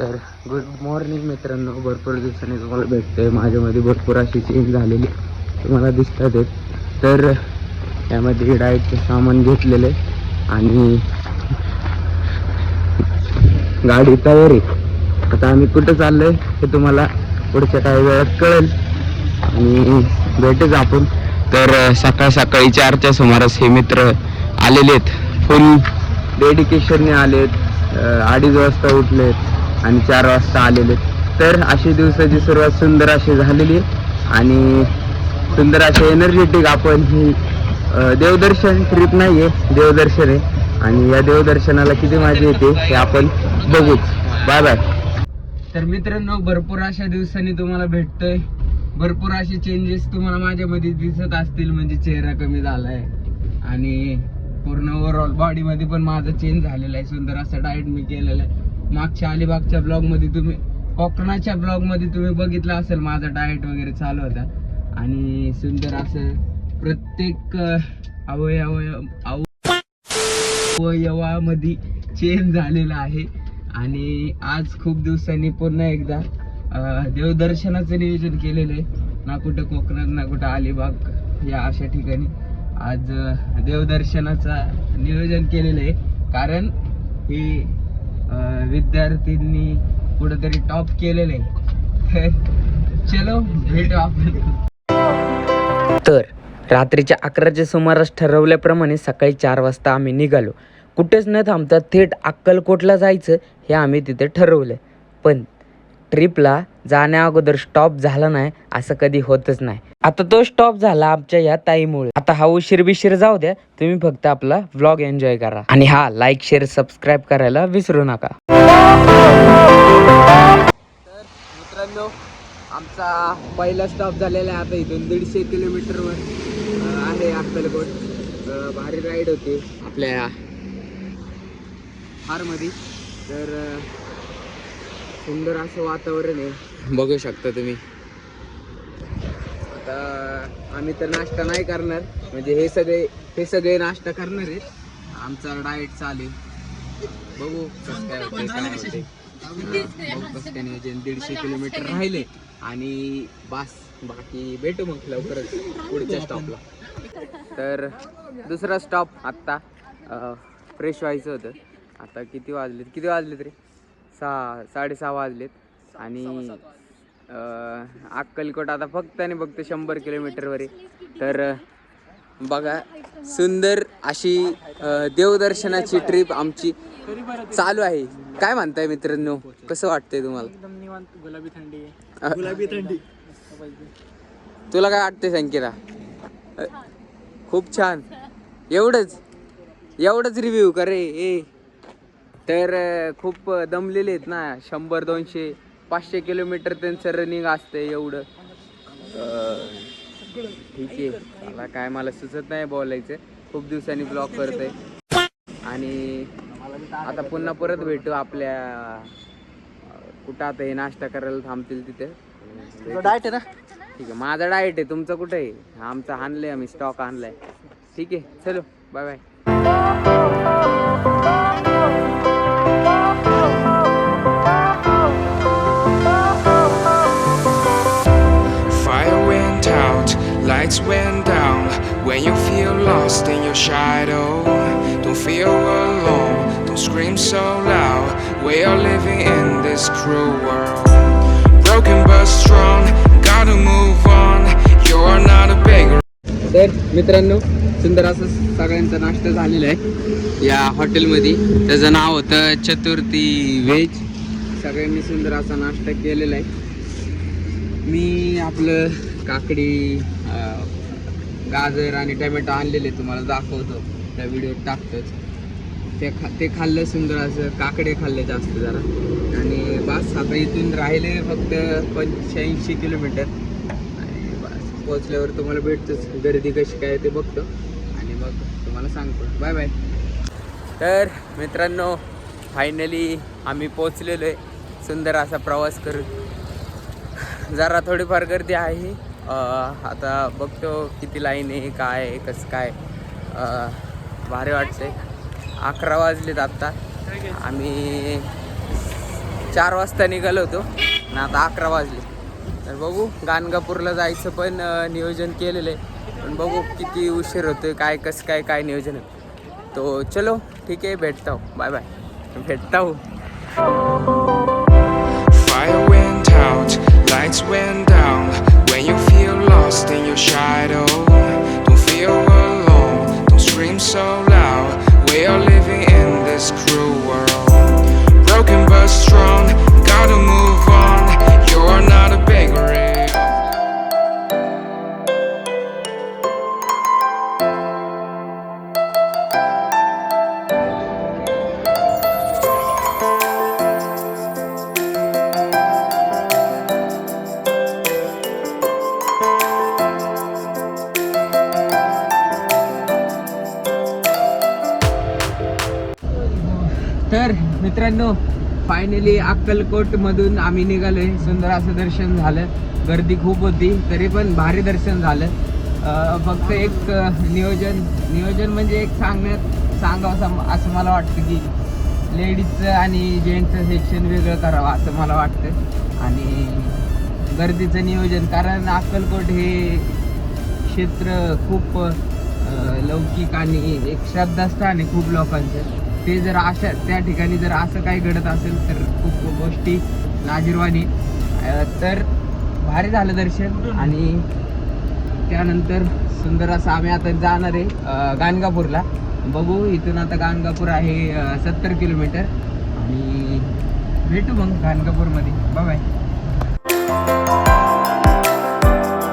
तर good morning मित्रांनो. भरपूर दिवसांनी तुम्हाला भेटतोय. माझ्यामध्ये भरपूर अशी चेंज झालेली तुम्हाला दिसतात आहेत. तर यामध्ये डाएटचे सामान घेतलेले आणि गाडी तयारी आता आम्ही कुठं चाललोय हे तुम्हाला पुढच्या काही वेळात कळेल. आणि भेटच आपण. तर सकाळ सकाळी चारच्या सुमारास हे मित्र आलेले आहेत. फुल डेडिकेशनने आलेत. अडीच वाजता उठलेत. आणि चार वाजता आलेले. तर अशी दिवसाची सुरुवात सुंदर अशी झालेली आहे. आणि सुंदर असे एनर्जेटिक आपण ही देवदर्शन ट्रिप नाही आहे देवदर्शन आहे. आणि या देवदर्शनाला किती मजा येते हे आपण बघूच. बाय बाय तर मित्रांनो भरपूर अशा दिवसांनी तुम्हाला भेटतोय. भरपूर असे चेंजेस तुम्हाला माझ्यामध्ये दिसत असतील म्हणजे चेहरा कमी झालाय. आणि पूर्ण ओव्हरऑल बॉडी मध्ये पण माझा चेंज झालेला आहे. सुंदर असा डाएट मी केलेला आहे. मागच्या अलिबागच्या ब्लॉगमध्ये तुम्ही कोकणाच्या ब्लॉगमध्ये तुम्ही बघितलं असेल माझा डाएट वगैरे चालू होता. आणि सुंदर असं प्रत्येक अवयव अव अवयवामध्ये चेंज झालेला आहे. आणि आज खूप दिवसांनी पुन्हा एकदा देवदर्शनाचं नियोजन केलेलं आहे. ना कुठं कोकणात ना कुठं अलिबाग या अशा ठिकाणी. आज देवदर्शनाचा नियोजन केलेलं आहे. कारण हे विद्यार्थींनी विद्यार्थ्यांनी कुठंतरी टॉप केलेले. तर चलो भेटू आपण. तर रात्रीच्या अकराच्या सुमारास ठरवल्याप्रमाणे सकाळी चार वाजता आम्ही निघालो. कुठेच न थांबता थेट अक्कलकोटला जायचं हे आम्ही तिथे ठरवलं. पण ट्रिपला जाण्या अगोदर स्टॉप झाला नाही असं कधी होतच नाही. आता तो स्टॉप झाला आमच्या या ताईमुळे. आता हा उशीर बिशीर जाऊ द्या तुम्ही फक्त आपला व्लॉग एन्जॉय करा. आणि हा लाईक शेअर सबस्क्राईब करायला विसरू नका. तर मित्रांनो आमचा पहिला स्टॉप झालेला आहे आता इथून दीडशे किलोमीटरवर आहे अक्कलकोट. भारी राईड होती आपल्या मध्ये तर सुंदर असं वातावरण आहे. बघू शकता तुम्ही. आता आम्ही तर नाश्ता नाही करणार. म्हणजे हे सगळे हे सगळे नाश्ता करणार आहेत. आमचा डाएट चालू आहे. बघू कसं काय होतंय, काय होतंय. बघू कसं काय नियोजन. दीडशे किलोमीटर राहिले आणि बस बाकी भेटू मग लवकरच पुढच्या स्टॉपला तर दुसरा स्टॉप आत्ता फ्रेश व्हायचं होतं. आता किती वाजलेत? किती वाजलेत रे? सहा साडेसहा वाजलेत. आणि अं, अक्कलकोट आता फक्त आणि फक्त शंभर किलोमीटरवर आहे. तर बघा सुंदर अशी देवदर्शनाची ट्रिप आमची चालू आहे. काय म्हणताय मित्रांनो? कसं वाटतंय तुम्हाला? एकदम निवांत गुलाबी थंडी. गुलाबी थंडी. तुला काय वाटतंय संकेता? खूप छान. एवढंच. एवढंच रिव्ह्यू करे ए. तर खूप दमलेले आहेत ना शंभर दोनशे पाचशे किलोमीटर त्यांचं रनिंग असतंय एवढं. ठीक आहे. मला काय मला सुचत नाही बोलायचं. खूप दिवसांनी ब्लॉग करतोय. आणि आता पुन्हा परत भेटू आपल्या कुठं आता हे नाश्ता करायला थांबतील तिथे. डाएट आहे ना? ठीक आहे. माझा डाएट आहे. तुमचं कुठं आहे? आमचा आणलंय आम्ही स्टॉक आणलाय. ठीक आहे. चलो. Bye bye When you feel lost in your shadow, don't feel alone, don't scream so loud. We are living in this cruel world. Broken but strong, gotta move on. You are not a beggar. तर मित्रांनो सुंदर असं सगळ्यांचा नाश्ता झालेला आहे या हॉटेलमध्ये त्याचं नाव होतं चतुर्थी व्हेज सगळ्यांनी सुंदर असा नाश्ता केलेला आहे मी आपलं काकडी गाजर आणि टमॅटो आणलेले तुम्हाला दाखवतो. त्या व्हिडिओत टाकतोच. ते खा ते खाल्लं सुंदर असं काकडे खाल्ले जास्त जरा. आणि बस आता इथून राहिले फक्त पंच्याऐंशी किलोमीटर. आणि बस पोचल्यावर तुम्हाला भेटतोच. गर्दी कशी काय ते बघतो. आणि मग तुम्हाला सांगतो. बाय बाय तर मित्रांनो फायनली आम्ही पोचलेलो आहे. सुंदर असा प्रवास करून. जरा थोडीफार गर्दी आहे. आता बघतो किती लाईन आहे काय आहे, कसं काय भारी वाटते अकरा वाजलेत आत्ता आम्ही चार वाजता निघालो होतो. आणि आता अकरा वाजले. तर बघू गाणगापूरला जायचं पण नियोजन केलेलं आहे. पण बघू किती उशीर होतो काय कसं काय काय नियोजन आहे. तो चलो ठीक आहे भेटता. बाय बाय भेटता. हो lost in your shadow, don't feel alone, don't scream so loud. तर मित्रांनो फायनली अक्कलकोटमधून आम्ही आम्ही निघालोय. सुंदर असं दर्शन झालं. गर्दी खूप होती तरी पण भारी दर्शन झालं. फक्त एक नियोजन नियोजन म्हणजे एक सांगण्यात सांगावं असं- मला वाटतं की लेडीजचं आणि जेंट्सचं सेक्शन वेगळं करावं असं मला वाटतं. आणि गर्दीचं नियोजन कारण अक्कलकोट हे क्षेत्र खूप लौकिक आणि एक श्रद्धास्थान आहे खूप लोकांचं. ते जर अशा त्या ठिकाणी जर असं काही घडत असेल तर खूप गोष्टी लाजीरवाणी. तर भारी झालं दर्शन आणि त्यानंतर सुंदर असं आम्ही आता जाणार आहे गाणगापूरला. बघू इथून आता गाणगापूर आहे सत्तर किलोमीटर. आणि भेटू मग गाणगापूरमध्ये. बाय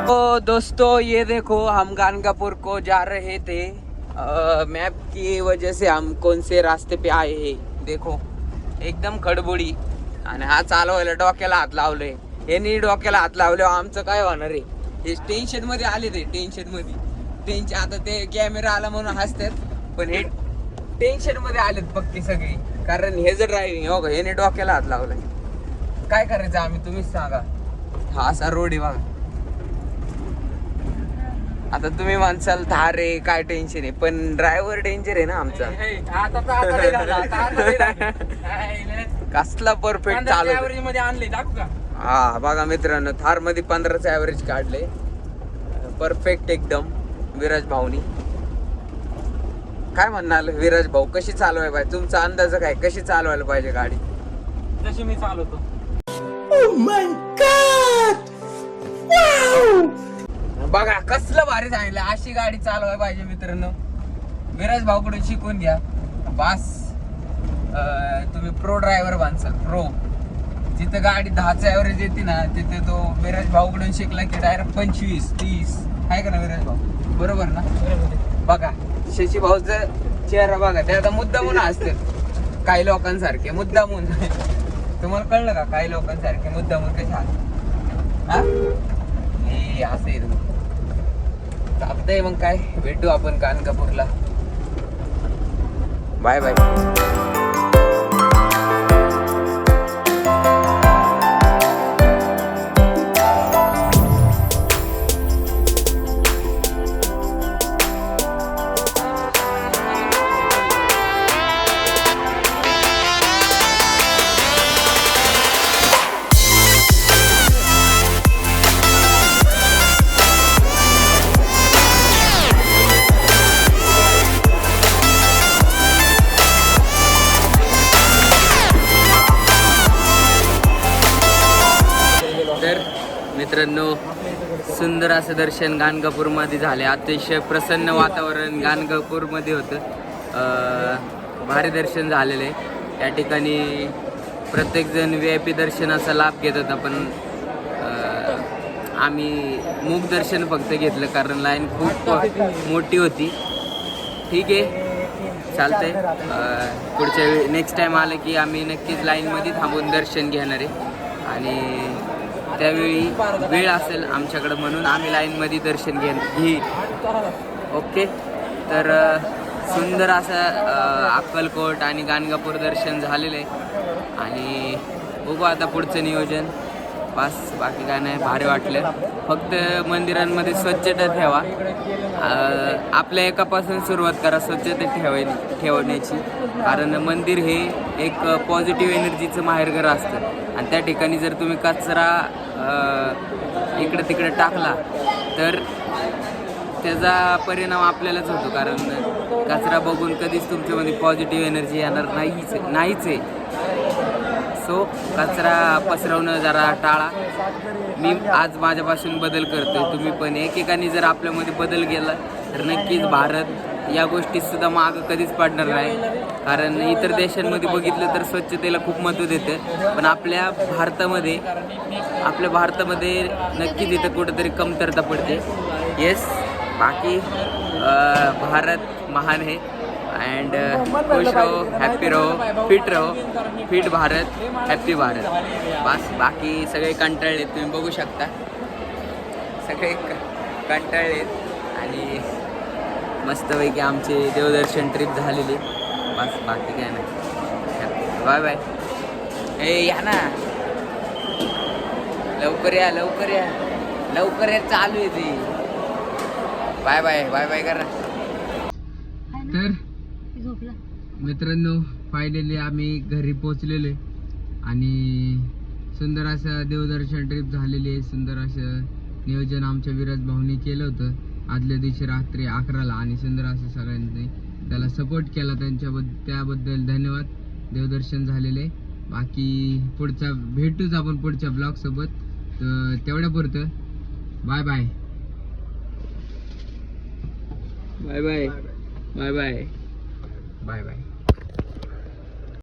तो दोस्तों ये देखो हम गानगापुर को जा रहे थे. मैप की वजह से हम कौन से रास्ते पे आए हैं देखो। एकदम खडबुडी. आणि हा चालवायला डोक्याला हात लावले यांनी डोक्याला हात लावले आमचं काय होणार आहे? हे टेन्शनमध्ये आले ते टेन्शनमध्ये. टेन्शन आता ते कॅमेरा आला म्हणून हसतात पण हे टेन्शनमध्ये आलेत पक्की सगळी. कारण हे जर ड्रायव्हिंग हो का याने डोक्याला हात लावलाय. काय करायचं आम्ही तुम्हीच सांगा. हा असा रोड आहे बघा. आता तुम्ही म्हणसाल थारे काय टेन्शन आहे? पण ड्रायव्हर डेंजर आहे ना आमचा. कसला परफेक्ट चालू मध्ये आणले का? हा बघा मित्रांनो थारमध्ये पंधराचं ऍव्हरेज काढले. परफेक्ट एकदम विराज भाऊनी. काय म्हणाल विराज भाऊ कशी चालवाय पाहिजे तुमचा अंदाज काय? कशी चालवायला पाहिजे गाडी? जशी मी चालवतो. बघा कसलं भारी सांगितलं. अशी गाडी चालवायला पाहिजे मित्रांनो. विराज भाऊकडून शिकून घ्या. बास. तुम्ही प्रो ड्रायव्हर बांधसाल प्रो जिथं गाडी दहाचा ॲव्हरेज येते ना तिथे तो विराज भाऊकडून शिकला की डायरेक्ट पंचवीस तीस. आहे का ना विराज भाऊ? बरोबर ना? बघा शशी भाऊचं चेहरा बघा ते आता मुद्दामून असते काही लोकांसारखे मुद्दामून. तुम्हाला कळलं का? काही लोकांसारखे मुद्दामून कसे असतात हा? हे असं आहे चालतंय मग काय. भेटू आपण कानकापूरला. Bye bye. मित्रांनो सुंदर असं दर्शन गाणगापूरमध्ये झाले. अतिशय प्रसन्न वातावरण गाणगापूरमध्ये होतं. भारी दर्शन झालेलं. आहे या ठिकाणी प्रत्येकजण व्ही आय पी दर्शनाचा लाभ घेत होता पण आम्ही मूक दर्शन फक्त घेतलं कारण लाईन खूप मोठी होती. ठीक आहे. चालतंय. पुढच्या वेळी नेक्स्ट टाईम आलं की आम्ही नक्कीच लाईनमध्ये थांबून दर्शन घेणार आहे. आणि त्यावेळी वेळ असेल आमच्याकडं म्हणून आम्ही लाईनमध्ये दर्शन घे. घेईल ओके? तर सुंदर असं अक्कलकोट आणि गाणगापूर दर्शन झालेलं आहे. आणि बघू आता पुढचं नियोजन. बस बाकी काय नाही भारी वाटलं. फक्त मंदिरांमध्ये स्वच्छता ठेवा. आपल्या एकापासून सुरुवात करा स्वच्छता ठेवाय ठेवण्याची. कारण मंदिर हे एक पॉझिटिव्ह एनर्जीचं माहेरघर असतं. आणि त्या ठिकाणी जर तुम्ही कचरा इकडं इकडे तिकडे टाकला तर त्याचा परिणाम आपल्यालाच होतो. कारण कचरा बघून कधीच तुमच्यामध्ये पॉझिटिव्ह एनर्जी येणार नाहीच नाहीच आहे. सो कचरा पसरवणं जरा टाळा. मी आज माझ्यापासून बदल करतोय. तुम्ही पण एकेकाने जर आपल्यामध्ये बदल केला तर नक्कीच भारत या गोष्टीतसुद्धा मागं कधीच पडणार नाही. कारण इतर देशांमध्ये बघितलं तर स्वच्छतेला खूप महत्त्व देतं. पण आपल्या भारतामध्ये आपल्या भारतामध्ये नक्कीच इथं कुठंतरी कमतरता पडते. येस बाकी भारत महान आहे. अँड खुश रहो हॅप्पी रहो फिट रहो फिट भारत हॅप्पी भारत बस बाकी सगळे कंटाळलेत तुम्ही बघू शकता सगळे कंटाळलेत आणि मस्तपैकी आमचे देवदर्शन ट्रिप झालेली बस बाकी काय नाही बाय बाय ए या ना लवकर या लवकर या लवकर या चालू आहे ती बाय बाय बाय बाय करा तर मित्रांनो फायनली आम्ही घरी पोचलेलो आणि सुंदर असं देवदर्शन ट्रिप झालेली आहे. सुंदर असं नियोजन आमच्या विराज भाऊनी केलं होतं. आदल्या दिवशी रात्री अकराला आणि सुंदर असं सगळ्यांनी त्याला सपोर्ट केला. त्यांच्याबद्दल त्याबद्दल धन्यवाद. देवदर्शन झालेले. बाकी पुढचा भेटूच आपण पुढच्या ब्लॉग सोबत. तर तेवढ्या पुरतं. Bye bye bye bye bye bye bye bye